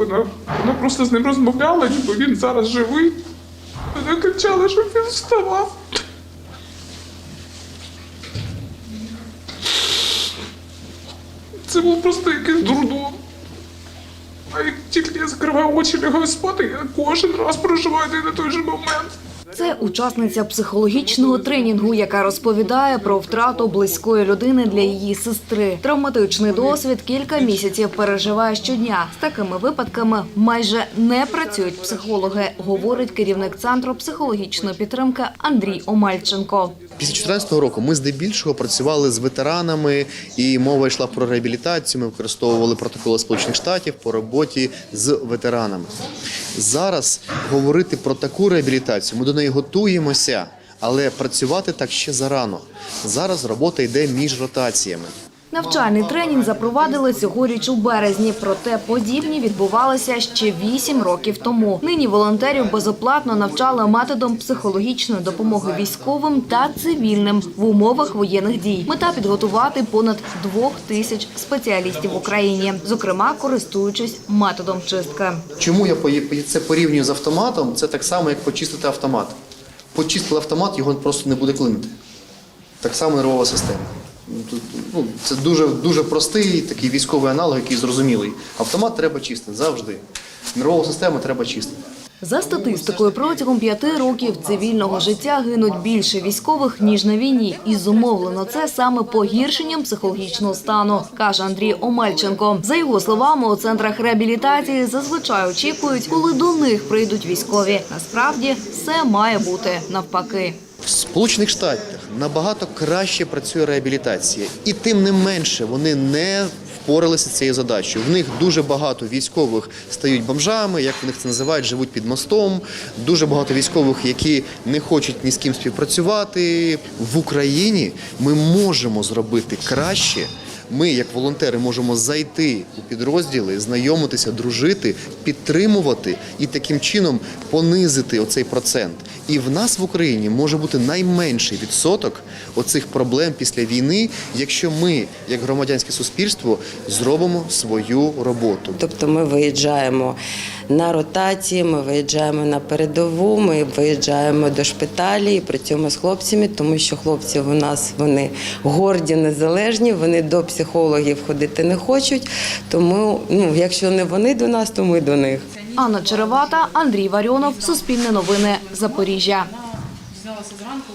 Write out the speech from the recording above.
Вона, вона просто з ним розмовляла, ніби він зараз живий. Вона кричала, щоб він вставав. Це був просто якийсь дурдом. А як тільки я закриваю очі лягаю спати, я кожен раз проживаю один і той же момент. Це учасниця психологічного тренінгу, яка розповідає про втрату близької людини для її сестри. Травматичний досвід кілька місяців переживає щодня. З такими випадками майже не працюють психологи, говорить керівник центру психологічної підтримки Андрій Омальченко. Після 2014 року ми здебільшого працювали з ветеранами, і мова йшла про реабілітацію. Ми використовували протоколи Сполучених Штатів по роботі з ветеранами. Зараз говорити про таку реабілітацію, ми до неї готуємося, але працювати так ще зарано. Зараз робота йде між ротаціями. Навчальний тренінг запровадили цьогоріч у березні, проте подібні відбувалися ще вісім років тому. Нині волонтерів безоплатно навчали методом психологічної допомоги військовим та цивільним в умовах воєнних дій. Мета підготувати понад двох тисяч спеціалістів в Україні, зокрема користуючись методом чистки. Чому я це порівнюю з автоматом? Це так само, як почистити автомат. Почистили автомат, його просто не буде клинити. Так само нервова система. Ну, тут, ну, це дуже, дуже простий такий військовий аналог, який зрозумілий. Автомат треба чистити завжди. Нервову систему треба чистити. За статистикою, протягом п'яти років цивільного життя гинуть більше військових ніж на війні, і зумовлено це саме погіршенням психологічного стану, каже Андрій Омельченко. За його словами, у центрах реабілітації зазвичай очікують, коли до них прийдуть військові. Насправді все має бути навпаки. Сполучених Штатах набагато краще працює реабілітація, і тим не менше вони не впоралися цією задачею. В них дуже багато військових стають бомжами, як вони це називають, живуть під мостом. Дуже багато військових, які не хочуть ні з ким співпрацювати. В Україні ми можемо зробити краще. Ми, як волонтери, можемо зайти у підрозділи, знайомитися, дружити, підтримувати і таким чином понизити оцей процент. І в нас в Україні може бути найменший відсоток оцих проблем після війни, якщо ми, як громадянське суспільство, зробимо свою роботу. Тобто ми виїжджаємо на ротації, ми виїжджаємо на передову, ми виїжджаємо до шпиталі і працюємо з хлопцями, тому що хлопці у нас вони горді, незалежні, вони до психологів ходити не хочуть. Тому, ну, якщо не вони до нас, то ми до них. Анна Черевата, Андрій Варіонов, Суспільне новини, Запоріжжя. Зранку